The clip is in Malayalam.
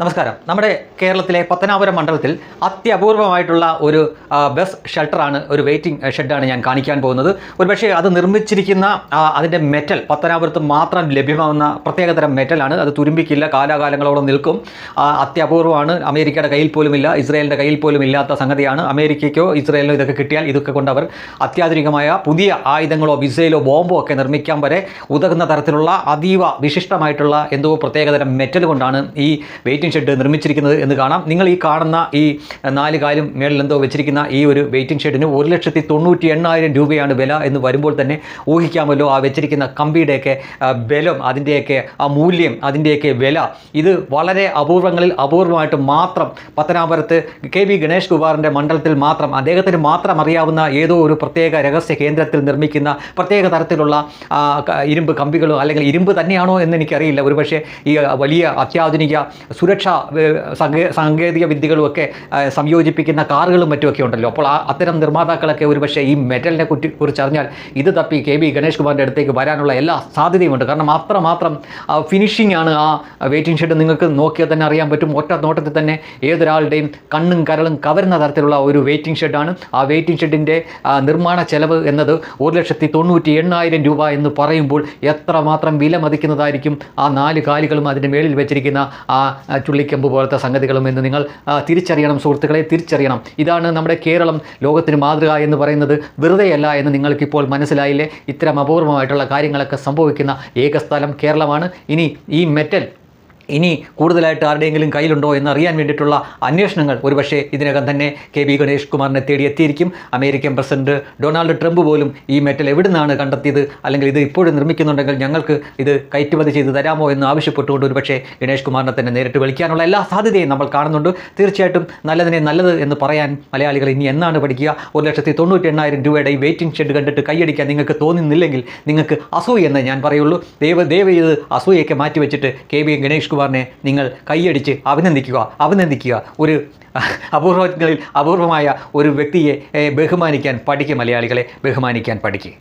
നമസ്കാരം. നമ്മുടെ കേരളത്തിലെ പത്തനാപുരം മണ്ഡലത്തിൽ അത്യപൂർവമായിട്ടുള്ള ഒരു ബസ് ഷെൽട്ടറാണ് ഒരു വെയിറ്റിംഗ് ഷെഡാണ് ഞാൻ കാണിക്കാൻ പോകുന്നത്. ഒരുപക്ഷേ അത് നിർമ്മിച്ചിരിക്കുന്ന അതിന്റെ മെറ്റൽ പത്തനാപുരത്ത് മാത്രം ലഭ്യമാകുന്ന പ്രത്യേകതരം മെറ്റലാണ്. അത് തുരുമ്പിക്കില്ല കാലാകാലങ്ങളോളം നിൽക്കും. അത്യപൂർവമാണ്. അമേരിക്കയുടെ കയ്യിൽ പോലുമില്ല ഇസ്രായേലിന്റെ കയ്യിൽ പോലും ഇല്ലാത്ത സംഗതിയാണ്. അമേരിക്കയ്ക്കോ ഇസ്രായേലിനോ ഇതൊക്കെ കിട്ടിയാൽ ഇതൊക്കെ കൊണ്ട് അവർ അത്യാധുനികമായ പുതിയ ആയുധങ്ങളോ മിസൈലോ ബോംബോ ഒക്കെ നിർമ്മിക്കാൻ വരെ ഉതകുന്ന തരത്തിലുള്ള അതീവ വിശിഷ്ടമായിട്ടുള്ള എന്തോ പ്രത്യേകതരം മെറ്റൽ കൊണ്ടാണ് ഈ വെയിറ്റിംഗ് ഷെഡ് നിർമ്മിച്ചിരിക്കുന്നത് എന്ന് കാണാം. നിങ്ങൾ ഈ കാണുന്ന ഈ നാല് കാലും മേളിൽ എന്തോ വെച്ചിരിക്കുന്ന ഈ ഒരു വെയിറ്റിംഗ് ഷെഡിന് ഒരു ലക്ഷത്തി തൊണ്ണൂറ്റി എണ്ണായിരം രൂപയാണ് വില എന്ന് വരുമ്പോൾ തന്നെ ഊഹിക്കാമല്ലോ ആ വെച്ചിരിക്കുന്ന കമ്പിയുടെയൊക്കെ ബലം അതിന്റെയൊക്കെ ആ മൂല്യം അതിന്റെയൊക്കെ വില. ഇത് വളരെ അപൂർവങ്ങളിൽ അപൂർവമായിട്ട് മാത്രം പത്തനാപുരത്ത് കെ വി ഗണേഷ് കുമാറിന്റെ മണ്ഡലത്തിൽ മാത്രം അദ്ദേഹത്തിന് മാത്രം അറിയാവുന്ന ഏതോ ഒരു പ്രത്യേക രഹസ്യ കേന്ദ്രത്തിൽ നിർമ്മിക്കുന്ന പ്രത്യേക തരത്തിലുള്ള ഇരുമ്പ് കമ്പികളോ അല്ലെങ്കിൽ ഇരുമ്പ് തന്നെയാണോ എന്ന് എനിക്കറിയില്ല. ഒരുപക്ഷെ ഈ വലിയ അത്യാധുനിക സുരക്ഷാ സാങ്കേ- സാങ്കേതിക വിദ്യകളുമൊക്കെ സംയോജിപ്പിക്കുന്ന കാറുകളും മറ്റുമൊക്കെ ഉണ്ടല്ലോ. അപ്പോൾ ആ അത്തരം നിർമ്മാതാക്കളൊക്കെ ഒരുപക്ഷെ ഈ മെറ്റലിനെ കുറ്റി കുറിച്ച് അറിഞ്ഞാൽ ഇത് തപ്പി കെ ബി ഗണേഷ് കുമാറിന്റെ അടുത്തേക്ക് വരാനുള്ള എല്ലാ സാധ്യതയുമുണ്ട്. കാരണം അത്രമാത്രം ഫിനിഷിംഗ് ആണ് ആ വെയിറ്റിംഗ് ഷെഡ് നിങ്ങൾക്ക് നോക്കിയാൽ തന്നെ അറിയാൻ പറ്റും. ഒറ്റ നോട്ടത്തിൽ തന്നെ ഏതൊരാളുടെയും കണ്ണും കരളും കവരുന്ന തരത്തിലുള്ള ഒരു വെയിറ്റിംഗ് ഷെഡാണ് ആ വെയിറ്റിംഗ് ഷെഡിന്റെ നിർമ്മാണ ചെലവ് എന്നത് ഒരു ലക്ഷത്തി തൊണ്ണൂറ്റി എണ്ണായിരം രൂപ എന്ന് പറയുമ്പോൾ എത്രമാത്രം വില മതിക്കുന്നതായിരിക്കും ആ നാല് കാലുകളും അതിന്റെ മേളിൽ വെച്ചിരിക്കുന്ന ആ, ചുള്ളിക്കമ്പ് പോലത്തെ സംഗതികളും എന്ന് നിങ്ങൾ തിരിച്ചറിയണം സുഹൃത്തുക്കളെ തിരിച്ചറിയണം. ഇതാണ് നമ്മുടെ കേരളം ലോകത്തിന് മാതൃക എന്ന് പറയുന്നത്. വെറുതെയല്ല എന്ന് നിങ്ങൾക്കിപ്പോൾ മനസ്സിലായില്ലേ? ഇത്തരം അപൂർവമായിട്ടുള്ള കാര്യങ്ങളൊക്കെ സംഭവിക്കുന്ന ഏക സ്ഥലം കേരളമാണ്. ഇനി ഈ മെറ്റൽ ഇനി കൂടുതലായിട്ട് ആരുടെയെങ്കിലും കയ്യിലുണ്ടോ എന്നറിയാൻ വേണ്ടിയിട്ടുള്ള അന്വേഷണങ്ങൾ ഒരുപക്ഷേ ഇതിനകം തന്നെ കെ ബി ഗണേഷ് കുമാറിനെ തേടി എത്തിയിരിക്കും. അമേരിക്കൻ പ്രസിഡന്റ് ഡൊണാൾഡ് ട്രംപ് പോലും ഈ മെറ്റൽ എവിടെ നിന്നാണ് കണ്ടെത്തിയത്? അല്ലെങ്കിൽ ഇത് ഇപ്പോഴും നിർമ്മിക്കുന്നുണ്ടെങ്കിൽ ഞങ്ങൾക്ക് ഇത് കയറ്റുമതി ചെയ്ത് തരാമോ എന്ന് ആവശ്യപ്പെട്ടുകൊണ്ട് ഒരുപക്ഷേ ഗണേഷ് കുമാറിനെ തന്നെ നേരിട്ട് വിളിക്കാനുള്ള എല്ലാ സാധ്യതയും നമ്മൾ കാണുന്നുണ്ട്. തീർച്ചയായിട്ടും നല്ലതിനെ നല്ലത് എന്ന് പറയാൻ മലയാളികൾ ഇനി എന്നാണ് പഠിക്കുക? ഒരു ലക്ഷത്തി തൊണ്ണൂറ്റി എണ്ണായിരം രൂപയുടെ ഈ വെയിറ്റിംഗ് ഷെഡ് കണ്ടിട്ട് കൈയടിക്കാൻ നിങ്ങൾക്ക് തോന്നുന്നില്ലെങ്കിൽ നിങ്ങൾക്ക് അസൂയ എന്ന് ഞാൻ പറയുള്ളൂ. ദൈവ ദയവ് ചെയ്ത് അസൂയൊക്കെ മാറ്റിവെച്ചിട്ട് കെ വി ഗണേഷ് കുമാറിനെ നിങ്ങൾ കൈയടിച്ച് അഭിനന്ദിക്കുക അഭിനന്ദിക്കുക. ഒരു അപൂർവങ്ങളിൽ അപൂർവമായ ഒരു വ്യക്തിയെ ബഹുമാനിക്കാൻ പഠിക്കുക മലയാളികളെ ബഹുമാനിക്കാൻ പഠിക്കുക